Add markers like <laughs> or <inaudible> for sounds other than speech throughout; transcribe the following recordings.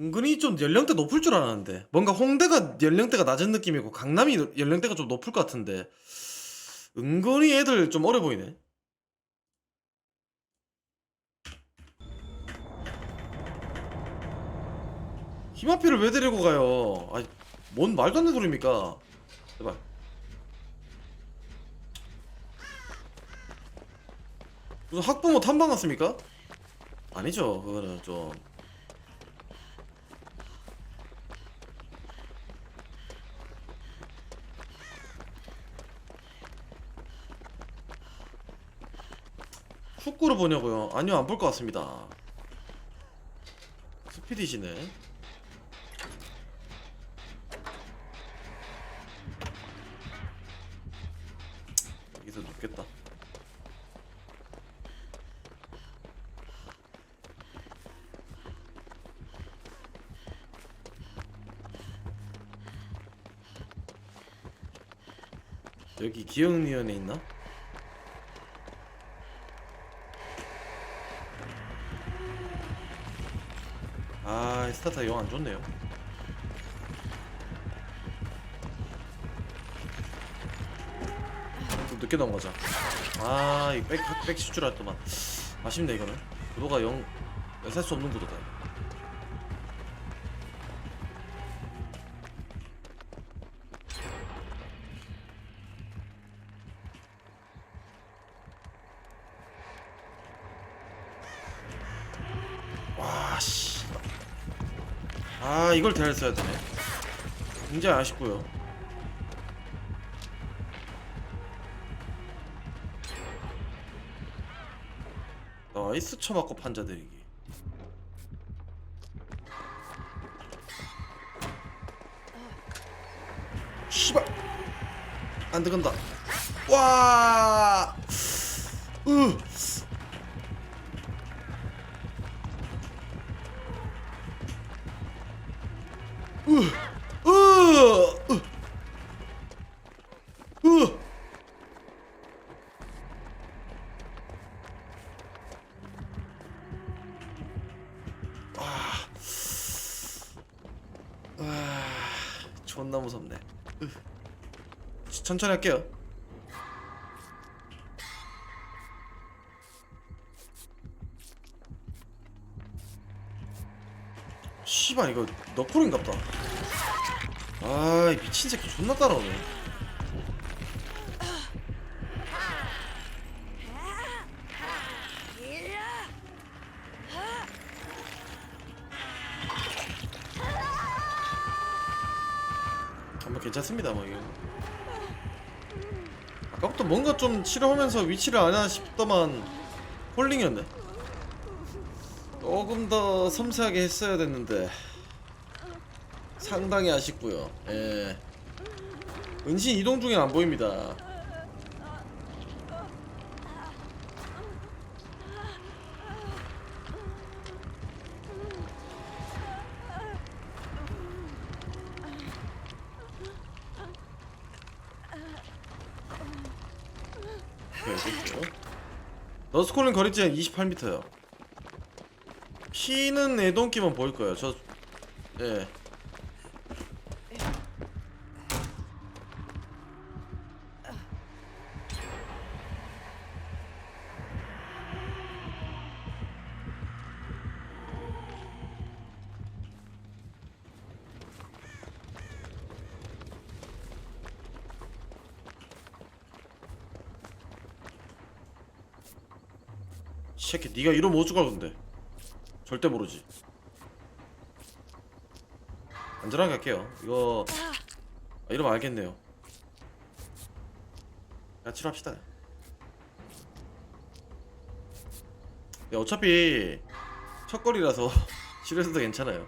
은근히 좀 연령대 높을 줄 알았는데 뭔가 홍대가 연령대가 낮은 느낌이고 강남이 연령대가 좀 높을 것 같은데 은근히 애들 좀 어려 보이네. 히마피를 왜 데리고 가요? 아니, 뭔 말도 안 되는 소리입니까? 제발. 무슨 학부모 탐방 왔습니까? 아니죠, 그거는 좀. 축구를 보냐고요? 아니요, 안 볼 것 같습니다. 스피디시네. 여기서 눕겠다. 여기 기억위원회 있나? 아 스타타 영안 좋네요. 좀 늦게 넘어가자. 아, 이거 백, 백 실 줄 알았더만. 아쉽네, 이거는. 구도가 영, 살 수 없는 구도다. 아, 이걸 대할 써야 되네. 굉장히 아쉽고요. 나이스 쳐맞고 판자 드리기. 씨발 안 들어간다. 와, 존나 무섭네. 으. 천천히 할게요. 씨발 이거 너클인갑다. 아, 이 미친 새끼 존나 따라오네. 괜찮습니다, 뭐 이거. 아까부터 뭔가 좀 치료하면서 위치를 아냐 싶더만 홀링이었네. 조금 더 섬세하게 했어야 됐는데 상당히 아쉽고요. 예. 은신 이동 중에 안 보입니다. 네, 됐고요. 너스콜린 거리지는 28m요. 피는 애동기만 보일 거예요. 저, 예. 새끼 네가 이러면 어쩌갈 건데. 절대 모르지. 안전하게 할게요. 이거 아, 이러면 알겠네요. 그냥 치료합시다. 네, 어차피 첫 거리라서 <laughs> 치료해도 괜찮아요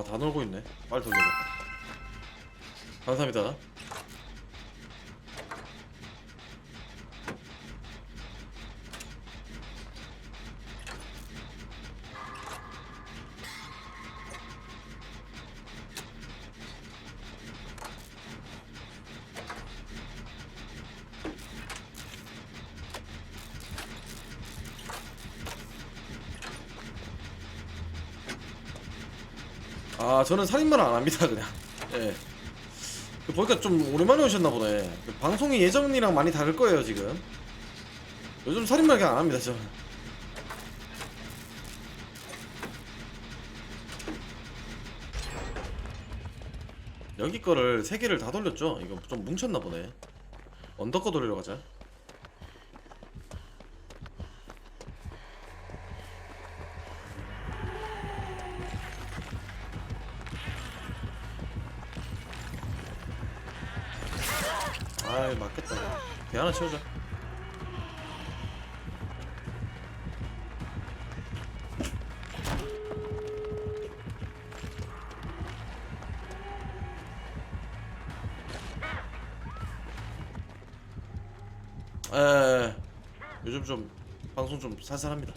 아다 놀고 있네. 빨리 돌려줘. 감사합니다 아 저는 살인마를 안 합니다 그냥. 예. 그 보니까 좀 오랜만에 오셨나 보네. 그 방송이 예전이랑 많이 다를 거예요 지금. 요즘 살인마 그냥 안 합니다 저는. 여기 거를 세 개를 다 돌렸죠? 이거 좀 뭉쳤나 보네. 언더 거 돌리러 가자 아이 맞겠다. 배 하나 채우자 에. 요즘 좀 방송 좀 살살합니다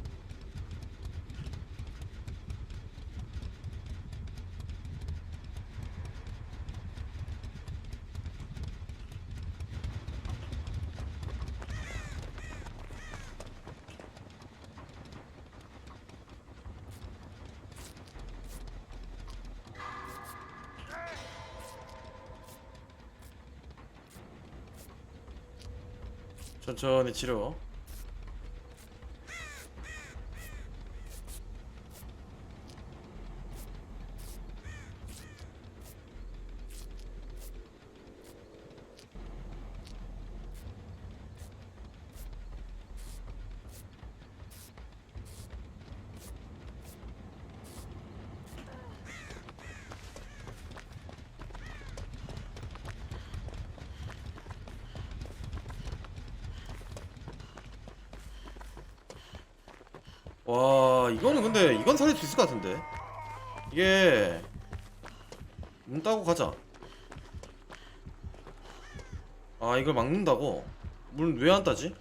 천천히 치료 와 이거는 근데 이건 살릴 수 있을 것 같은데. 이게 문 따고 가자. 아 이걸 막는다고? 문 왜 안 따지?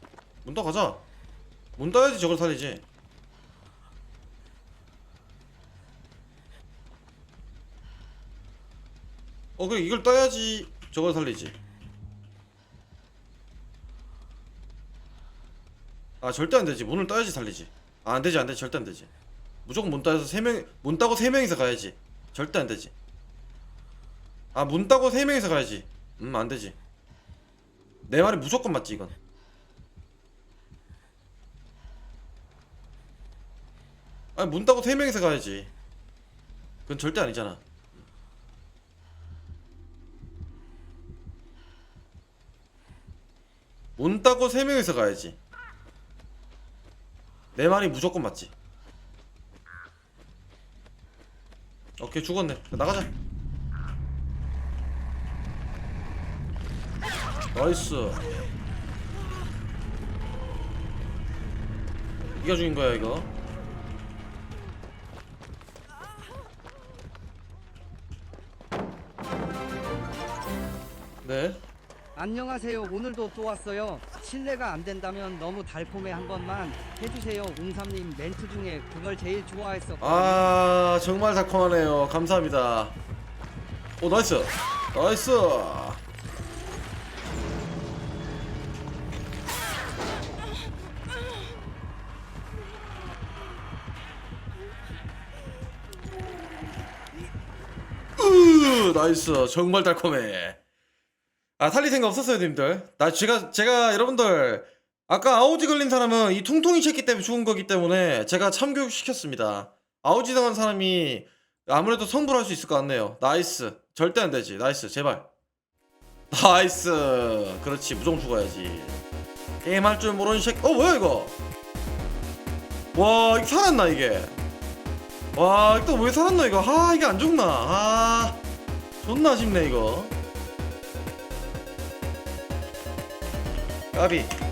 문 따고 가자. 문 따야지 저걸 살리지. 어 그래 이걸 따야지 저걸 살리지. 아 절대 안 되지. 문을 따야지 살리지 아, 안 되지 안 되지. 절대 안 되지. 무조건 문 따서 세 명 문 따고 세 명이서 가야지. 절대 안 되지. 아 문 따고 세 명이서 가야지. 음 안 되지. 내 말이 무조건 맞지 이건. 아니 문 따고 세 명이서 가야지. 그건 절대 아니잖아. 문 따고 세 명이서 가야지 내 말이 무조건 맞지. 오케이 죽었네. 나가자. 나이스. 네가 죽인 거야 이거. 네. 안녕하세요. 오늘도 또 왔어요. 실례가 안 된다면 너무 달콤해 한 번만 해주세요. 웅삼님 멘트 중에 그걸 제일 좋아했었거든요. 아 정말 달콤하네요. 감사합니다. 오 나이스. 나이스. 으 나이스. 정말 달콤해. 아 살릴 생각 없었어요, 님들. 나 제가 제가 여러분들 아까 아우지 걸린 사람은 이 퉁퉁이 새끼 때문에 죽은 거기 때문에 제가 참교육 시켰습니다. 아우지 당한 사람이 아무래도 성불할 수 있을 것 같네요. 나이스. 절대 안 되지. 나이스. 제발. 나이스. 그렇지. 무조건 죽어야지. 게임할 줄 모르는 새끼. 어 뭐야 이거? 와 이게 살았나 이게? 와 이거 왜 살았나 이거? 아 이게 안 죽나? 아 존나 아쉽네 이거. 까비.